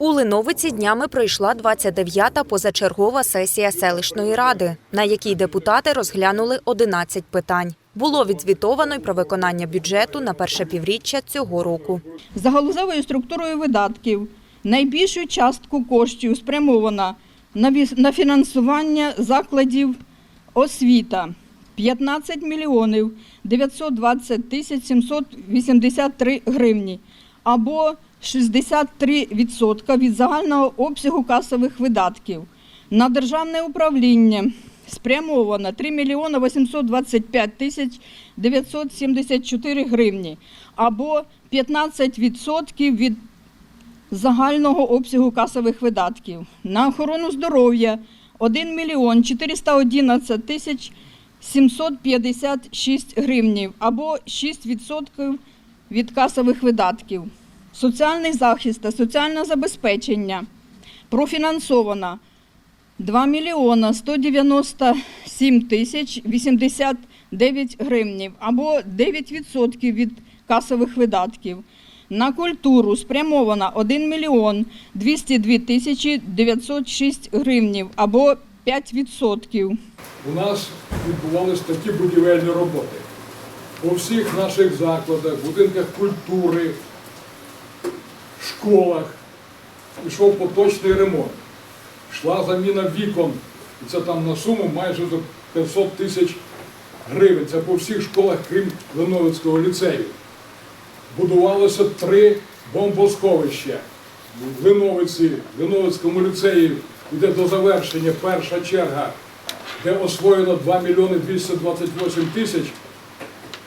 У Линовиці днями пройшла 29-та позачергова сесія селищної ради, на якій депутати розглянули 11 питань. Було відзвітовано й про виконання бюджету на перше півріччя цього року. За галузевою структурою видатків найбільшу частку коштів спрямована на фінансування закладів освіта 15 мільйонів 920 тисяч 783 гривні або 63% від загального обсягу касових видатків. На державне управління спрямовано 3 мільйони 825 тисяч 974 гривні або 15% від загального обсягу касових видатків. На охорону здоров'я 1 мільйон 411 тисяч 756 гривнів або 6% від касових видатків. Соціальний захист та соціальне забезпечення профінансовано 2 мільйона 197 тисяч 89 гривнів або 9% від касових видатків. На культуру спрямовано 1 мільйон 202 тисячі 906 гривнів або 5%. у нас відбувалися такі будівельні роботи. У всіх наших закладах, будинках культури, школах пішов поточний ремонт. Йшла заміна вікон, і це там на суму майже до 500 тисяч гривень. Це по всіх школах, крім Леновицького ліцею. Будувалося три бомбосховища. В Леновиці, в Леновицькому ліцеї йде до завершення перша черга де освоєно 2 мільйони 228 тисяч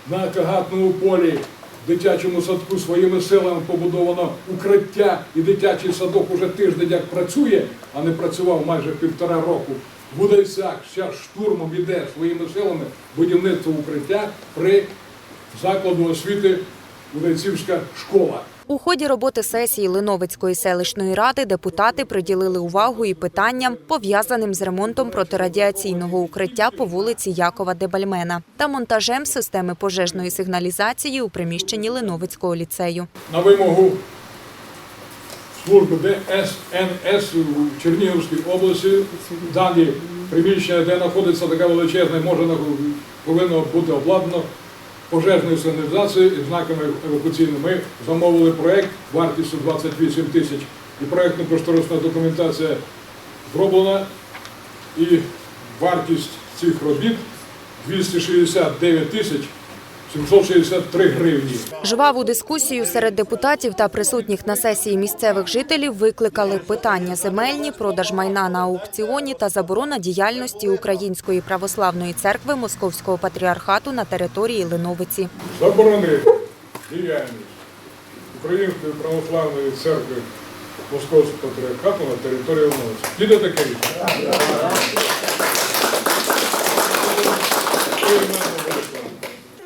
на кагатному полі дитячому садку своїми силами побудовано укриття, і дитячий садок уже тиждень як працює, а не працював майже півтора року. Буде сяк, зараз штурмом іде своїми силами будівництво укриття при закладу освіти Удайцівська школа. У ході роботи сесії Линовицької селищної ради депутати приділили увагу і питанням, пов'язаним з ремонтом протирадіаційного укриття по вулиці Якова Дебальмена та монтажем системи пожежної сигналізації у приміщенні Линовицького ліцею. на вимогу служби ДСНС у Чернігівській області дані приміщення, де знаходиться така величезна, може повинно бути обладнано пожежною сигналізацією і знаками евакуаційними. Ми замовили проєкт вартістю 28 тисяч і проєктно кошторисна документація зроблена. І вартість цих робіт 269 тисяч 763 гривні. Жваву дискусію серед депутатів та присутніх на сесії місцевих жителів викликали питання земельні, продаж майна на аукціоні та заборона діяльності Української православної церкви Московського патріархату на території Линовиці. заборонити діяльність Української православної церкви Московського патріархату на території Луновиці. Піде таке рішення?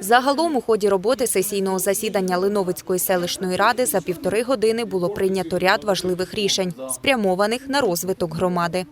Загалом у ході роботи сесійного засідання Линовицької селищної ради за півтори години було прийнято ряд важливих рішень, спрямованих на розвиток громади.